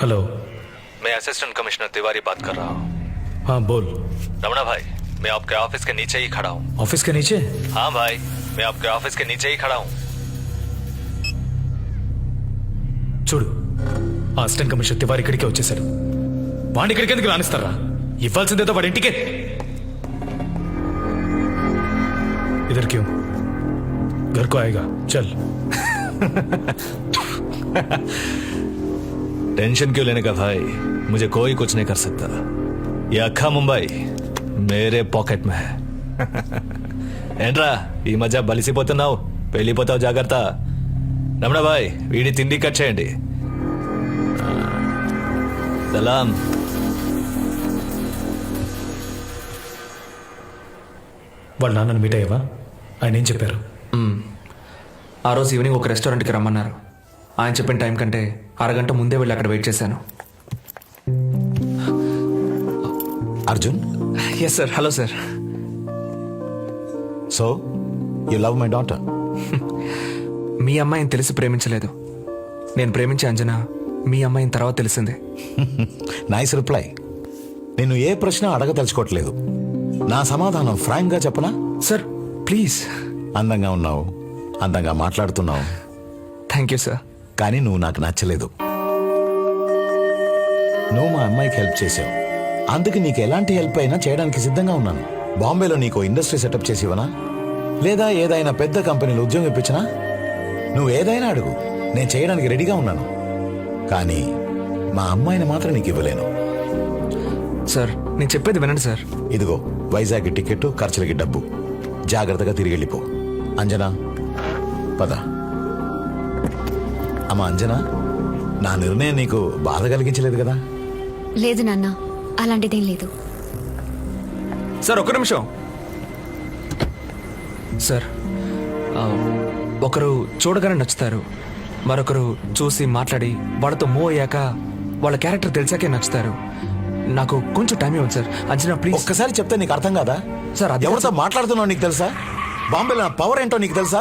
Hello मैं assistant commissioner Tiwari बात कर रहा हूँ हाँ बोल रमणा भाई मैं आपके ऑफिस के नीचे ही खड़ा हूँ ऑफिस के नीचे हाँ भाई मैं आपके ऑफिस के नीचे ही खड़ा हूँ చూడు ఆ అసిస్టెంట్ కమిషనర్ తివారి ఇక్కడికే వచ్చేసాడు వాడిని ఇక్కడికి ఎందుకు రానిస్తారా ఇవ్వాల్సిందేదో వాడి ఇంటికే इधर क्यों घर को आएगा चल टेंशन क्यों लेने का भाई मुझे कोई कुछ नहीं कर सकता ये अखा मुंबई मेरे పాకెట్ में है ఏంట్రా ఈ మధ్య బలిసిపోతున్నావు వెళ్ళిపోతావు జాగ్రత్త రమణ భాయ్ వీడి తిండి కట్ చేయండి సలాం వాళ్ళ నాన్నని మీట్ అయ్యావా ఆయన ఏం చెప్పారు ఆ రోజు ఈవినింగ్ ఒక రెస్టారెంట్కి రమ్మన్నారు ఆయన చెప్పిన టైం కంటే అరగంట ముందే వెళ్ళి అక్కడ వెయిట్ చేశాను. Arjun? Yes sir hello sir so you love my daughter మీ అమ్మాయిని తెలిసి ప్రేమించలేదు. నేను ప్రేమించే అంజనా మీ అమ్మాయిని తర్వాత తెలిసిందే. నైస్ రిప్లై నేను ఏ ప్రశ్న అడగదలుచుకోవట్లేదు. నా సమాధానం ఫ్రాంక్గా చెప్పనా? సార్ ప్లీజ్ అందంగా ఉన్నావు. అందంగా మాట్లాడుతున్నావు. థ్యాంక్ యూ సార్ కానీ నువ్వు నాకు నచ్చలేదు. నువ్వు మా అమ్మాయికి హెల్ప్ చేసావు. అందుకు నీకు ఎలాంటి హెల్ప్ అయినా చేయడానికి సిద్ధంగా ఉన్నాను. బాంబేలో నీకు ఇండస్ట్రీ సెటప్ చేసి ఇవ్వనా? లేదా ఏదైనా పెద్ద కంపెనీలో ఉద్యోగం ఇప్పించినా? నువ్వు ఏదైనా అడుగు. నేను చేయడానికి రెడీగా ఉన్నాను. కానీ మా అమ్మాయిని మాత్రం నీకు ఇవ్వలేను. సార్ నేను చెప్పేది వినండి సార్. ఇదిగో వైజాగ్ టికెట్ ఖర్చులకి డబ్బు. జాగ్రత్తగా తిరిగి వెళ్ళిపో. అంజనా పద. అమ్మా అంజనా నా నిర్ణయం నీకు బాధ కలిగించలేదు కదా? లేదు నాన్న అలాంటిదేం లేదు. సార్ ఒక్క నిమిషం. సార్ ఆ, ఒకరు చూడగానే నచ్చుతారు. మరొకరు చూసి మాట్లాడి వాళ్ళతో మూవ్ అయ్యాక వాళ్ళ క్యారెక్టర్ తెలిసాకే నచ్చుతారు. నాకు కొంచెం టైం ఇవ్వండి సార్. అంచనా ప్లీజ్ ఒక్కసారి చెప్తే నీకు అర్థం కాదా? సార్, అది- ఎవరితో మాట్లాడుతున్నావు నీకు తెలుసా? బాంబేలో నా పవర్ ఏంటో నీకు తెలుసా?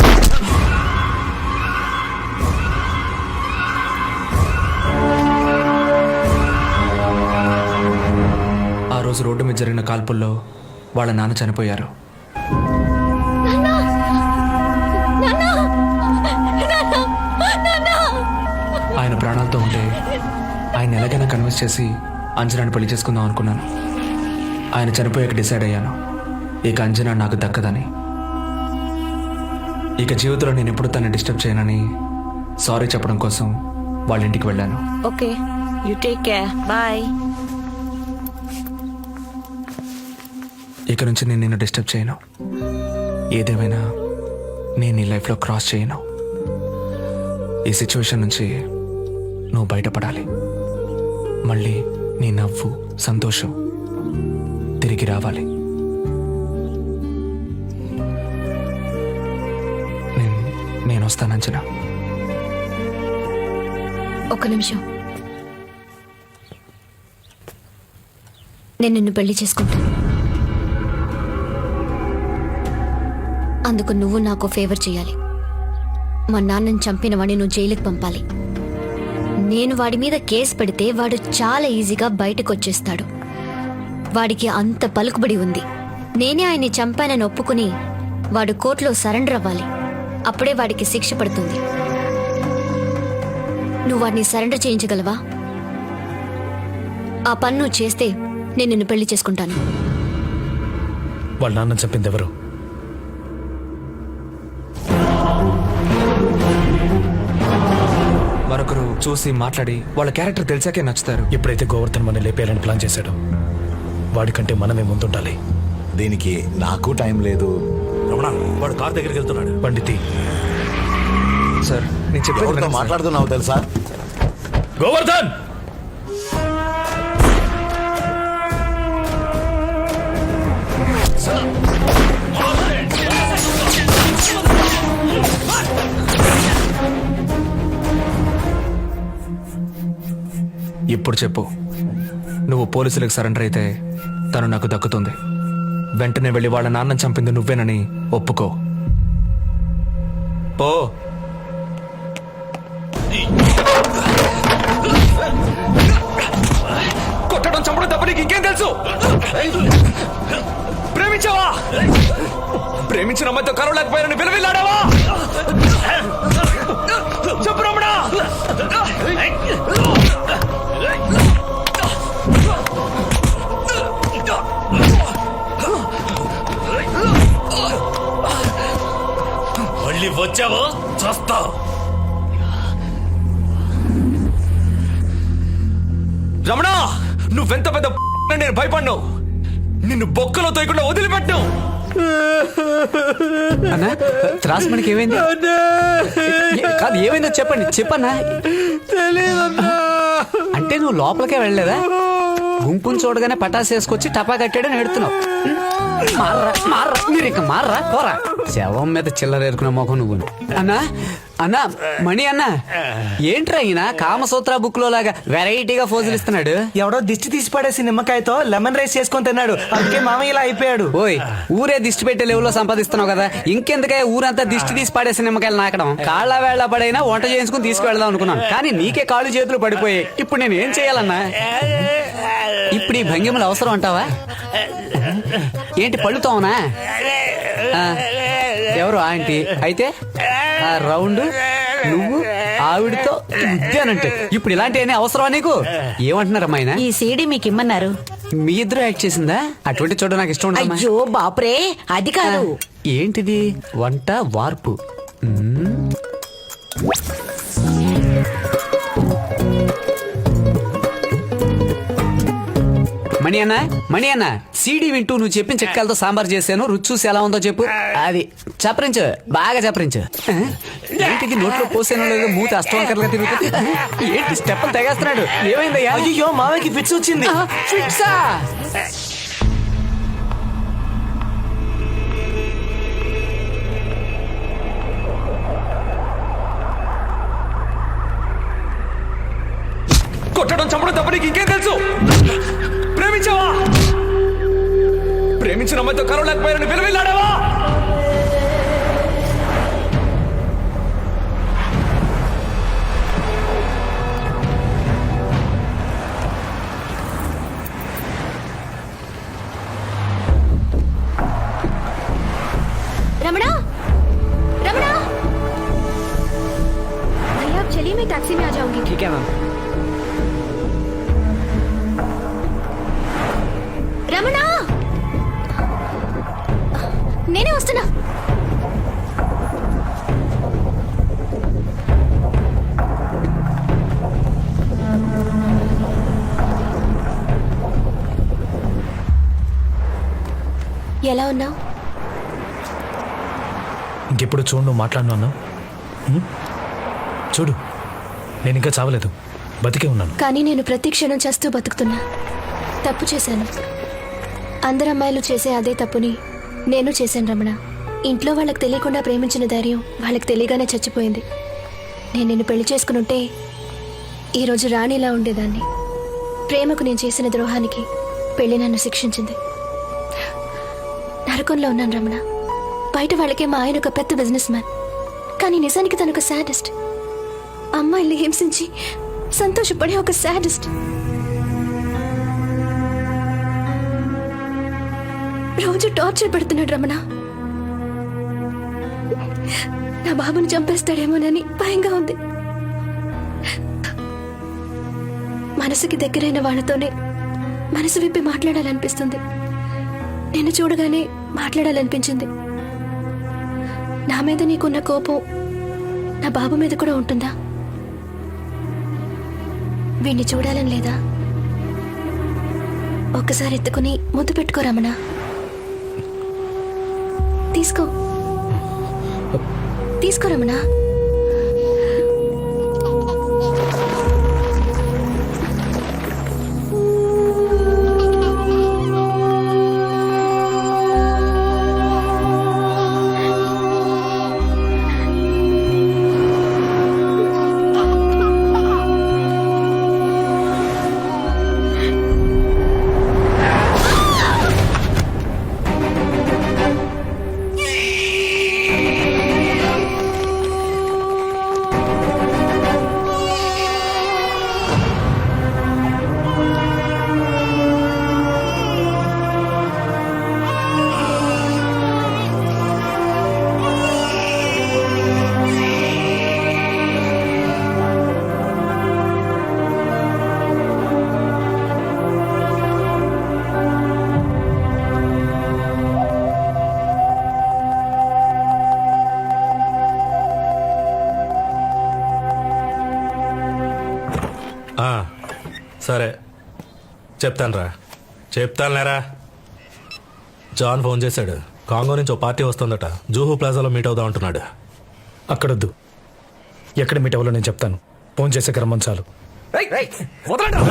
రోజు రోడ్డు మీద జరిగిన కాల్పుల్లో వాళ్ళ నాన్న చనిపోయారు. ఆయన ప్రాణాలతో ఉంటే ఆయన ఎలాగైనా కన్విన్స్ చేసి అంజనాని పెళ్ళి చేసుకుందాం అనుకున్నాను. ఆయన చనిపోయాక డిసైడ్ అయ్యాను. ఇక అంజనా నాకు దక్కదని. ఇక జీవితంలో నేను ఎప్పుడు తనని డిస్టర్బ్ చేయనని సారీ చెప్పడం కోసం వాళ్ళ ఇంటికి వెళ్ళాను. Okay. You take care boy ఇక నుంచి నేను నిన్ను డిస్టర్బ్ చేయను. ఏదేమైనా నేను నీ లైఫ్లో క్రాస్ చేయను. ఈ సిచ్యువేషన్ నుంచి నువ్వు బయటపడాలి. మళ్ళీ నీ నవ్వు సంతోషం తిరిగి రావాలి. నేను నేను వస్తానంచనా ఒక్క నిమిషం. నేను నిన్ను పెళ్ళి చేసుకుంటాను. అందుకు నువ్వు నాకు ఫేవర్ చేయాలి మా నాన్నని చంపిన వాడిని నువ్వు జైలుకి పంపాలి. నేను వాడి మీద కేసు పెడితే వాడు చాలా ఈజీగా బయటకు వచ్చేస్తాడు వాడికి అంత పలుకుబడి ఉంది. నేనే ఆయన్ని చంపానని ఒప్పుకుని వాడు కోర్టులో సరెండర్ అవ్వాలి. అప్పుడే వాడికి శిక్ష పడుతుంది. నువ్వు వాడిని సరెండర్ చేయించగలవా? ఆ పన్ను చేస్తే నేను నిన్ను పెళ్ళి చేసుకుంటాను. వాళ్ళ నాన్న చెప్పింది ఎవరు? చూసి మాట్లాడి వాళ్ళ క్యారెక్టర్ తెలిసాకే నచ్చుతారు. ఎప్పుడైతే గోవర్ధన్ మన లేపేయాలని ప్లాన్ చేశాడో. వాడికంటే మనమే ముందుండాలి. దీనికి నాకు టైం లేదు. వాడు కార్ దగ్గరికి వెళ్తున్నాడు. పండితి. సార్ నేను చెప్పేది ఎవరితో వినండి సార్. మాట్లాడుతున్నావు తెలుసా? గోవర్ధన్! ఇప్పుడు చెప్పు. నువ్వు పోలీసులకు సరెండర్ అయితే తను నాకు దక్కుతుంది. వెంటనే వెళ్ళి వాళ్ళ నాన్న చంపింది నువ్వేనని ఒప్పుకో. పో. కొట్టడం చంపడం తప్ప నీకు ఇంకేం తెలుసు? ప్రేమించావా? ప్రేమించిన అమ్మాయితో కలవలేకపోయారని విలువిల్లాడావా? చెప్పు రమణ. వచ్చావో? చస్తావు రమణ నువ్వెంత పెద్ద నేను భయపడ్ను నిన్ను బొక్కలో తోయకుండా వదిలిపెట్టు అన్నా త్రాస్ మనకి ఏమైంది? ఏ- కాదు ఏమైందో చెప్పండి చెప్పన్నా. అంటే నువ్వు లోపలికే వెళ్ళలేదా? గుంపుని చూడగానే పటాసు వేసుకొచ్చి టపా కట్టాడని ఎడుతున్నావు మార్రా మార్రా. మీరు ఇక మార్రా? పోరా. శవం మీద చిల్లర ఏరుకున్న మొఖం నువ్వు. అన్నా అన్నా మణి అన్నా. ఏంట్రా ఈయన? కామసూత్ర బుక్లో లాగా వెరైటీగా ఫోజులు ఇస్తున్నాడు. ఎవడో దిష్టి తీసి పడేసి నిమ్మకాయతో లెమన్ రైస్ చేసుకొని తిన్నాడు. అందుకే మామయ్య ఇలా అయిపోయాడు. ఓయ్ ఊరే దిష్టి పెట్టే లెవెల్లో సంపాదిస్తున్నావు కదా. ఇంకెందుకే ఊరంతా దిష్టి తీసి పడేసి నిమ్మకాయలు నాకడం? కాళ్ళ వేళ పడైనా వంట చేయించుకుని తీసుకువెళ్దాం అనుకున్నాను. కానీ నీకే కాళ్ళు చేతులు పడిపోయాయి. ఇప్పుడు నేను ఏం చేయాలన్నా? ఇప్పుడు ఈ భంగిమలు అవసరం అంటావా? ఏంటి పళ్ళుతావునా ఎవరు ఆంటీ? అయితే ఆ రౌండ్ నువ్వు ఆవిడతో ఉద్యానంటే ఇప్పుడు ఇలాంటి అవసరమా నీకు? ఏమంటున్నారమ్మా ఆయన? ఈ సీడీ మీకు ఇమ్మన్నారు. మీ ఇద్దరు యాక్ట్ చేసిందా? అటువంటి చూడ నాకు ఇష్టం. అయ్యో బాపురే అది కాదు. ఏంటిది? వంట వార్పు. మణి అన్న మణి అన్న సీడీ వింటూ నువ్వు చెప్పిన చెక్కలతో సాంబార్ చేశాను. రుచి చూసి ఎలా ఉందో చెప్పు. అది చప్పరించు బాగా చప్పరించు ఆ? ఏంటిది నోట్లో పోసానో లేదో మూత అష్టవంకరగా తిరుగుతుంది? ఏంటి స్టెప్పులు తెగేస్తున్నాడు? ఏమైందయ్యా? అయ్యో మామయ్యకి ఫిట్స్ వచ్చింది. ఫిట్సా కొట్టడం చంపడం తప్ప నీకు ఇంకేం తెలుసు? ప్రేమించిన అమ్మాయితో కలవలేకపోయారని విలువిల్లాడావా? ఎలా ఉన్నావు? ఇంకెప్పుడు చూడు నువ్వు మాట్లాడను అన్నావు? చూడు నేను ఇంకా చావలేదు. బతికే ఉన్నాను. కానీ నేను ప్రతి క్షణం చేస్తూ బతుకుతున్నా. తప్పు చేశాను. అందరు అమ్మాయిలు చేసే అదే తప్పుని నేను చేశాను రమణ. ఇంట్లో వాళ్ళకి తెలియకుండా ప్రేమించిన ధైర్యం వాళ్ళకి తెలియగానే చచ్చిపోయింది. నేను నిన్ను పెళ్ళి చేసుకునుంటే ఈరోజు రాణిలా ఉండేదాన్ని. ప్రేమకు నేను చేసిన ద్రోహానికి పెళ్ళి నన్ను శిక్షించింది. నరకంలో ఉన్నాను రమణ. బయట వాళ్ళకే మా ఆయన ఒక పెద్ద బిజినెస్ మ్యాన్ కానీ నిజానికి తను ఒక సాడెస్ట్ అమ్మాయిల్ని హింసించి సంతోషపడే ఒక సాడెస్ట్ రోజు టార్చర్ పెడుతున్నాడు రమణ. నా బాబుని చంపేస్తాడేమోనని భయంగా ఉంది. మనసుకి దగ్గరైన వాళ్ళతోనే మనసు విప్పి మాట్లాడాలనిపిస్తుంది. నిన్ను చూడగానే మాట్లాడాలనిపించింది. నా మీద నీకున్న కోపం నా బాబు మీద కూడా ఉంటుందా? వీణ్ణి చూడాలని లేదా? ఒక్కసారి ఎత్తుకుని ముద్దు పెట్టుకో రమణ. తీసుకో. తీసుకో సరే చెప్తానురా చెప్తానులేరా జాన్ ఫోన్ చేశాడు కాంగో నుంచి ఓ పార్టీ వస్తుందట జూహు ప్లాజాలో మీట్ అవుదాం అంటున్నాడు అక్కడొద్దు ఎక్కడ మీట్ అవ్వాలో నేను చెప్తాను ఫోన్ చేసే క్రమం చాలు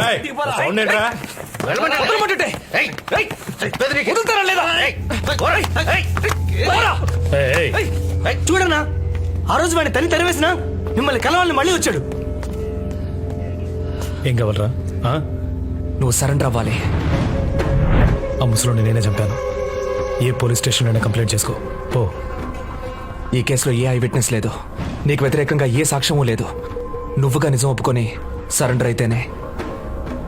ఏయ్, సౌండ్ ఏంట్రా? ఏయ్, ఏయ్, చూడన్నా ఆ రోజు వాడిని తని తరివేసిన మిమ్మల్ని కలవాలని మళ్ళీ వచ్చాడు ఏం కావాలరా? నువ్వు సరెండర్ అవ్వాలి. ఆ ముసలోని నేనే చంపాను. ఏ పోలీస్ స్టేషన్లోనే కంప్లైంట్ చేసుకో. పో. ఈ కేసులో ఏ ఐ విట్నెస్ లేదు. నీకు వ్యతిరేకంగా ఏ సాక్ష్యమూ లేదు. నువ్వుగా నిజం ఒప్పుకొని సరెండర్ అయితేనే.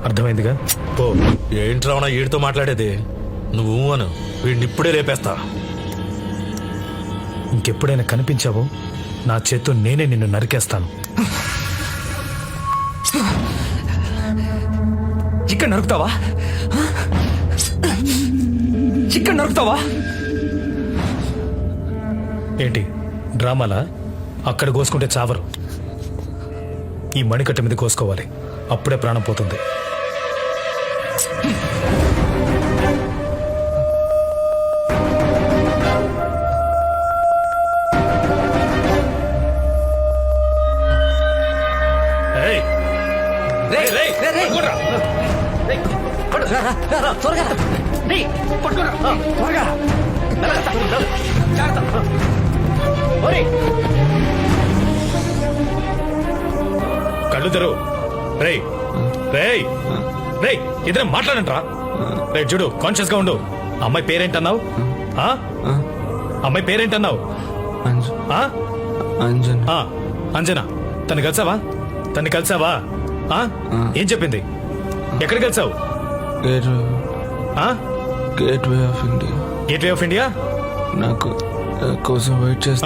అర్థమైందిగా? పో. ఏంట్రా ఉన్నా వీడితో మాట్లాడేది? నువ్వు అను. వీడిని ఇప్పుడే లేపేస్తా. ఇంకెప్పుడైనా కనిపించావో నా చేత్తో నేనే నిన్ను నరికేస్తాను. ఇక్కడ నరుకుతావా? ఇక్కడ నరుకుతావా? ఏంటి? డ్రామాలా? అక్కడ కోసుకుంటే చావరు. ఈ మణికట్ట మీద కోసుకోవాలి. అప్పుడే ప్రాణం పోతుంది. కళ్ళు తెరు రేయ్ రేయ్ రేయ్ ఇద్దరం మాట్లాడంట్రా. రే చూడు కాన్షియస్గా ఉండు. అమ్మాయి పేరేంటన్నావు? ఆ? అమ్మాయి పేరేంటన్నావు? అంజన్. ఆ, అంజనా. తను కలిసావా? తను కలిసావా? ఆ? ఏం చెప్పింది? ఎక్కడ కలిసావు? గేట్ ఆ? Gateway of India gateway of India నాకు కోసం వెయిట్ చేస్తా.